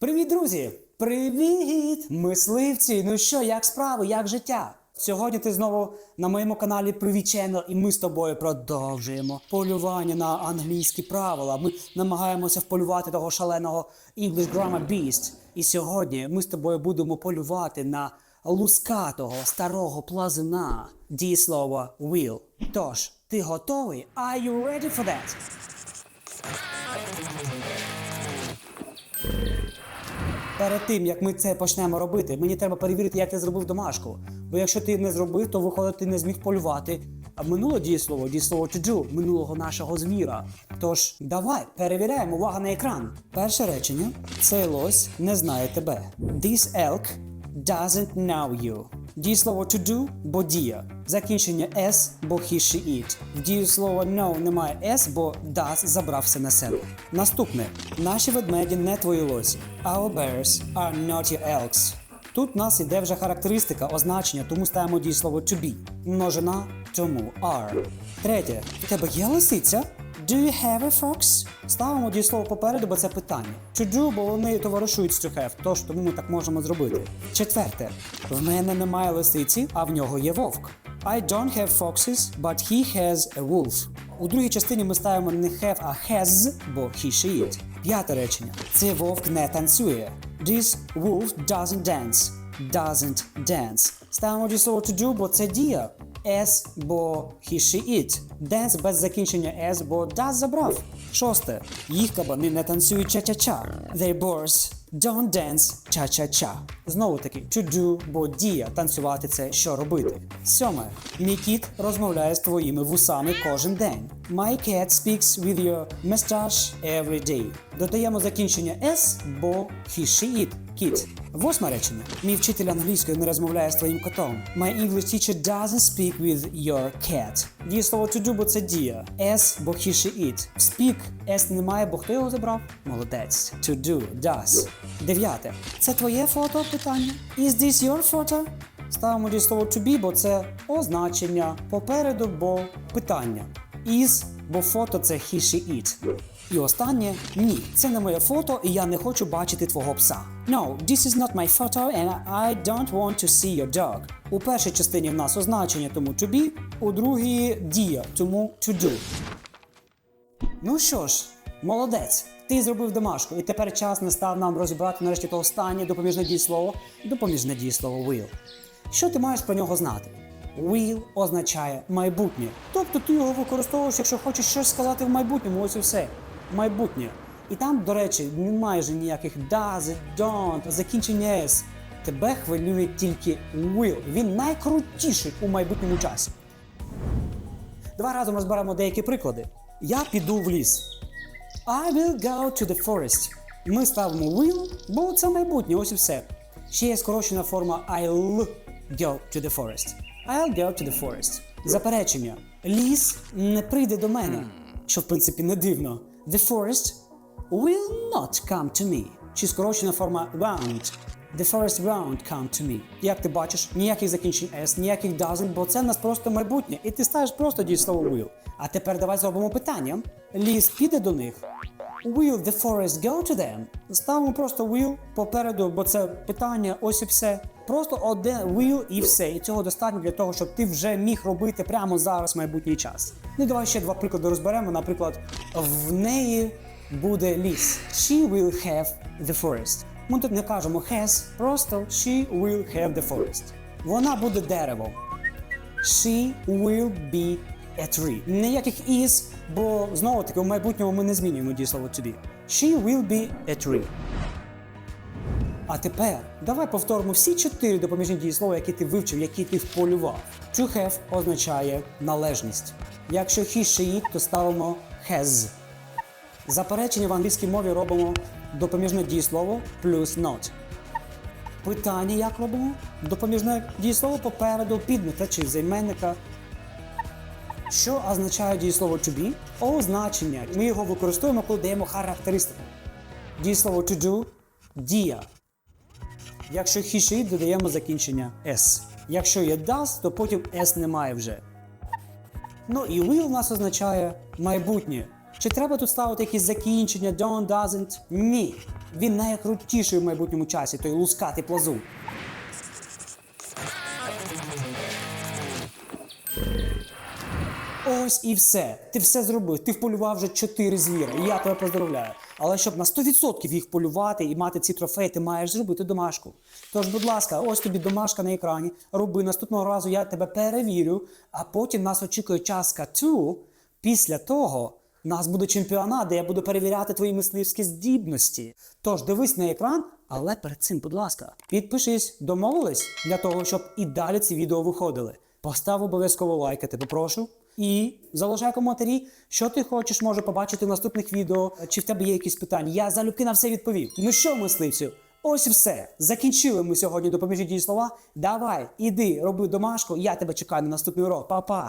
Привіт, друзі! Привіт! Мисливці! Ну що, як справи, як життя? Сьогодні ти знову на моєму каналі Привіт Channel, і ми з тобою продовжуємо полювання на англійські правила. Ми намагаємося вполювати того шаленого English Grammar Beast. І сьогодні ми з тобою будемо полювати на лускатого старого плазуна дієслова will. Тож, ти готовий? Are you ready for that? Перед тим як ми це почнемо робити, мені треба перевірити, як ти зробив домашку. Бо якщо ти не зробив, то виходить, ти не зміг полювати. А минуле дієслово, дієслово чуджу, минулого нашого звіра. Тож давай перевіряємо увага на екран. Перше речення: цей лось не знає тебе. This elk doesn't know you. Дієслово to do, бо дія. Закінчення s, бо he, she, it. В дієслова no немає s, бо does забрався на себе. Наступне. Наші ведмеді не твої лосі. Our bears are not your elks. Тут нас іде вже характеристика, означення, тому ставимо дієслово to be. Множина тому are. Третє. У тебе є лисиця? Do you have a fox? Ставимо дієслово попереду, бо це питання. To do, бо вони товаришують to have, тож тому ми так можемо зробити. Четверте. В мене немає лисиці, а в нього є вовк. I don't have foxes, but he has a wolf. У другій частині ми ставимо не have, а has, бо he, she, it. П'яте речення. Цей вовк не танцює. This wolf doesn't dance. Doesn't dance. Ставимо дієслово to do, бо це дія. S, бо he, she, it. Dance без закінчення S, бо does забрав. Шосте. Їх кабани не танцюють ча-ча-ча. Their boars don't dance cha-cha-cha. Знову таки, to do, бо дія. Танцювати це що робити. Сьоме. Мій кіт розмовляє з твоїми вусами кожен день. My cat speaks with your mustache every day. Додаємо закінчення S, бо he, she, it. Кіт. Восьме речення. Мій вчитель англійської не розмовляє з твоїм котом. My English teacher doesn't speak with your cat. Дієслово to do, бо це дія. S, бо he, she, it. Speak S немає, бо хто його забрав? Молодець. To do, does. Дев'яте. Це твоє фото? Питання. Is this your photo? Ставимо дієслово to be, бо це означення. Попереду, бо питання. Is, бо фото це he, she, it. І останнє ні, це не моє фото, і я не хочу бачити твого пса. No, this is not my photo and I don't want to see your dog. У першій частині в нас означення тому to be, у другій дія, тому to do. Ну що ж, молодець. Ти зробив домашку, і тепер час настав нам розібрати нарешті то останнє допоміжне дієслово, допоміжне дієслово will. Що ти маєш про нього знати? Will означає майбутнє. Тобто ти його використовуєш, якщо хочеш щось сказати в майбутньому, ось і все. Майбутнє. І там, до речі, немає вже ніяких does, don't, закінчення s. Тебе хвилює тільки will. Він найкрутіший у майбутньому часі. Давай разом розберемо деякі приклади. Я піду в ліс. I will go to the forest. Ми ставимо will, бо це майбутнє, ось і все. Ще є скорочена форма I'll go to the forest. I'll go to the forest. Заперечення. Ліс не прийде до мене, що в принципі не дивно. The forest will not come to me. Чи скорочена форма won't. The forest won't come to me. Як ти бачиш, ніяких закінчень S, ніяких doesn't, бо це в нас просто майбутнє. І ти ставиш просто дієслово will. А тепер давай зробимо питання. Ліс піде до них. Will the forest go to them? Ставимо просто will попереду, бо це питання, ось і все. Просто одне will і все. І цього достатньо для того, щоб ти вже міг робити прямо зараз майбутній час. Ну і давай ще два приклади розберемо. Наприклад, в неї буде ліс. She will have the forest. Ми тут не кажемо has, просто she will have the forest. Вона буде деревом. She will be a tree. Ніяких is, бо знову таки в майбутньому ми не змінюємо дієслово to be. She will be a tree. А тепер давай повторимо всі чотири допоміжні дієслова, які ти вивчив, які ти вполював. To have означає належність. Якщо he, she, it, то ставимо has. Заперечення в англійській мові робимо допоміжне дієслово плюс not. Питання як робимо? Допоміжне дієслово попереду підмета чи займенника. Що означає дієслово to be? Означення. Ми його використовуємо, коли даємо характеристику. Дієслово to do дія. Якщо хіші, додаємо закінчення s. Якщо є does, то потім s немає вже. Ну і will у нас означає майбутнє. Чи треба тут ставити якісь закінчення, don't, doesn't? Ні. Він найкрутіший в майбутньому часі, той лускатий плазун. Ось і все. Ти все зробив. Ти вполював вже чотири звіри. І я тебе поздравляю. Але щоб на 100% їх полювати і мати ці трофеї, ти маєш зробити домашку. Тож, будь ласка, ось тобі домашка на екрані. Роби наступного разу, я тебе перевірю, а потім нас очікує частка 2. Після того нас буде чемпіонат, де я буду перевіряти твої мисливські здібності. Тож дивись на екран, але перед цим, будь ласка, підпишись, домовились для того, щоб і далі ці відео виходили. Постав обов'язково лайк, я тебе прошу. І залишай коментарі, що ти хочеш, може побачити в наступних відео, чи в тебе є якісь питання. Я залюбки на все відповів. Ну що, мисливцю, ось все. Закінчили ми сьогодні допоміжні дії слова. Давай, іди, роби домашку, я тебе чекаю на наступний урок. Па-па!